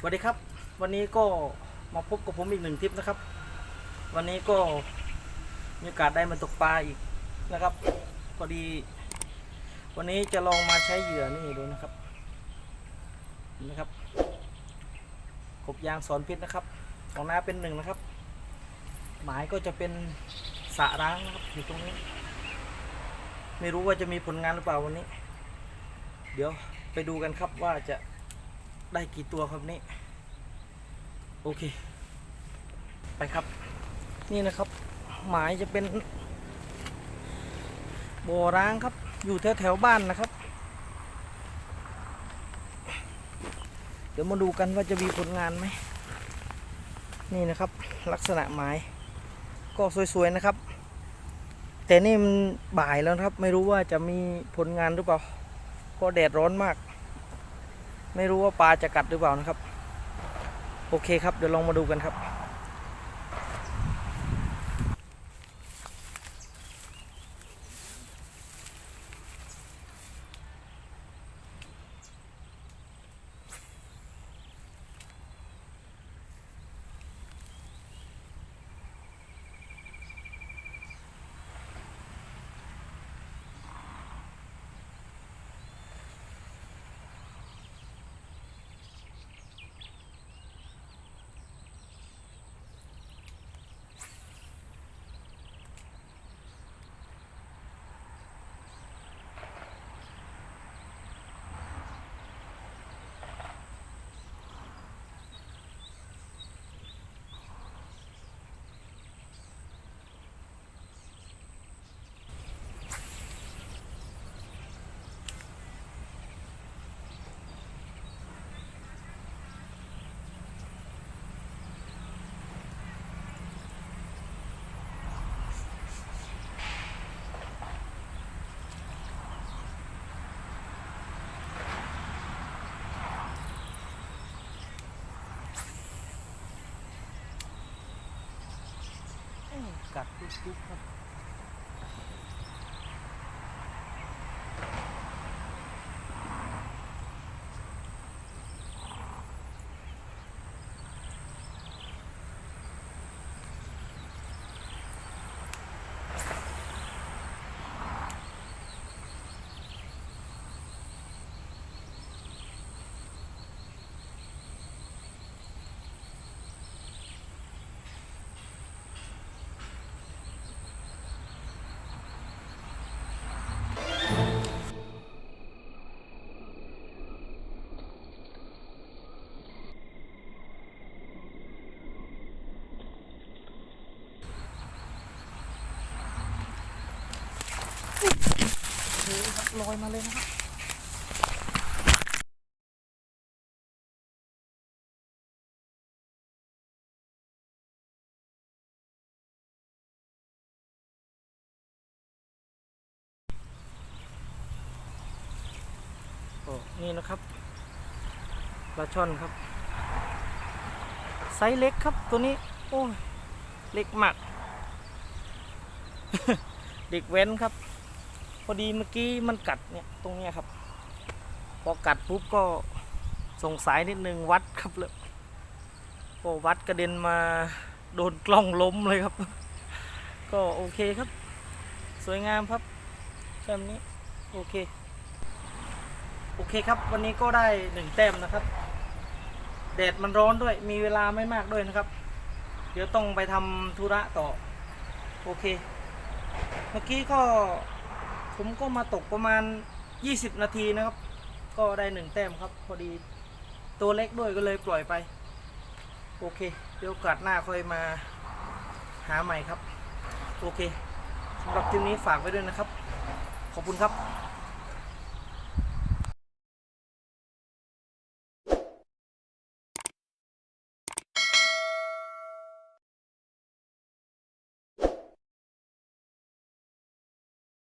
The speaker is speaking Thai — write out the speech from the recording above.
สวัสดีครับ วันนี้ก็มาพบกับผมอีกหนึ่งทริปนะครับ วันนี้ก็มีโอกาสได้มาตกปลาอีกนะครับพอดี วันนี้จะลองมาใช้เหยื่อนี่ดูนะครับนไหมครับกบยางสอนพิษนะครับ ของน้าเป็นหนึ่งนะครับ หมายก็จะเป็นสะร้างนะครับอยู่ตรงนี้ ไม่รู้ว่าจะมีผลงานหรือเปล่าวันนี้ เดี๋ยวไปดูกันครับว่าจะ ได้กี่ตัวครับนี่โอเค ไปครับ นี่นะครับ หมายจะเป็นบ่อร้างครับ อยู่แถวแถวบ้านนะครับ เดี๋ยวมาดูกันว่าจะมีผลงานไหมนี่นะครับ ลักษณะหมาย ก็สวยๆนะครับ แต่นี่มันบ่ายแล้วครับ ไม่รู้ว่าจะมีผลงานหรือเปล่า ก็แดดร้อนมาก ไม่รู้ว่าปลาจะกัดหรือเปล่านะครับ โอเคครับ เดี๋ยวลองมาดูกันครับ กัดทุกๆครับ ครับลอยมาเลยนะครับโอ้นี่นะครับปลาช่อนครับ ไซส์เล็กครับตัวนี้ โอ้ย เล็กมาก เด็กเว้นครับ พอดีเมื่อกี้มันกัดเนี่ยตรงเนี้ยครับ พอกัดปุ๊บก็สงสัยนิดนึงวัดครับเลยพอวัดกระเด็นมาโดนกล้องล้มเลยครับ ก็โอเคครับ สวยงามครับแบบนี้โอเค โอเคครับ วันนี้ก็ได้หนึ่งแต้มนะครับ แดดมันร้อนด้วย มีเวลาไม่มากด้วยนะครับ เดี๋ยวต้องไปทำธุระต่อ โอเค เมื่อกี้ก็ ผมก็มาตกประมาณ 20 นาทีนะครับ ก็ได้หนึ่งแต้มครับ พอดีตัวเล็กด้วยก็เลยปล่อยไป โอเค เดี๋ยวโอกาสหน้าค่อยมาหาใหม่ครับ โอเคสำหรับคลิปนี้ฝากไว้ด้วยนะครับ ขอบคุณครับ